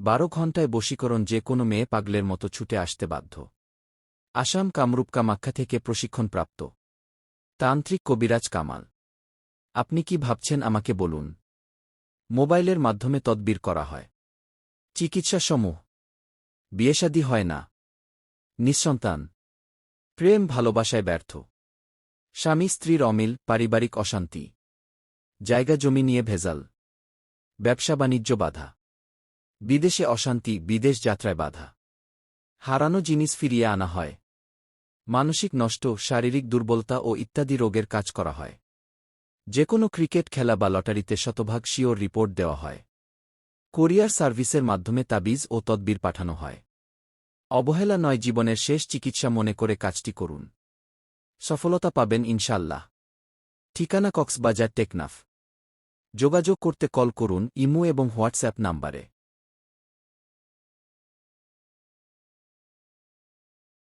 বারো ঘণ্টায় বশীকরণ যে কোনো মেয়ে পাগলের মতো ছুটে আসতে বাধ্য। আসাম কামরূপ কামাখ্যা থেকে প্রশিক্ষণপ্রাপ্ত তান্ত্রিক কবিরাজ কামাল। আপনি কি ভাবছেন আমাকে বলুন? মোবাইলের মাধ্যমে তদবির করা হয়। চিকিৎসা সমূহ বিয়েশাদী হয় না। নিঃসন্তান। প্রেম ভালোবাসায় ব্যর্থ। স্বামী স্ত্রীর অমিল, পারিবারিক অশান্তি। জায়গা জমি নিয়ে ভেজাল। ব্যবসা বাণিজ্য বাধা। বিদেশে অশান্তি, বিদেশ যাত্রায় বাধা। হারানো জিনিস ফিরিয়ে আনা হয়। মানসিক নষ্ট, শারীরিক দুর্বলতা ও ইত্যাদি রোগের কাজ করা হয়। যে কোনো ক্রিকেট খেলা বা লটারিতে শতভাগ শিওর রিপোর্ট দেওয়া হয়। কোরিয়ার সার্ভিসের মাধ্যমে তাবিজ ও তদবির পাঠানো হয়। অবহেলা নয় জীবনের শেষ চিকিৎসা মনে করে কাজটি করুন। সফলতা পাবেন ইনশাল্লাহ ঠিকানা কক্সবাজার টেকনাফ। যোগাযোগ করতে কল করুন, ইমো এবং হোয়াটসঅ্যাপ নাম্বারে।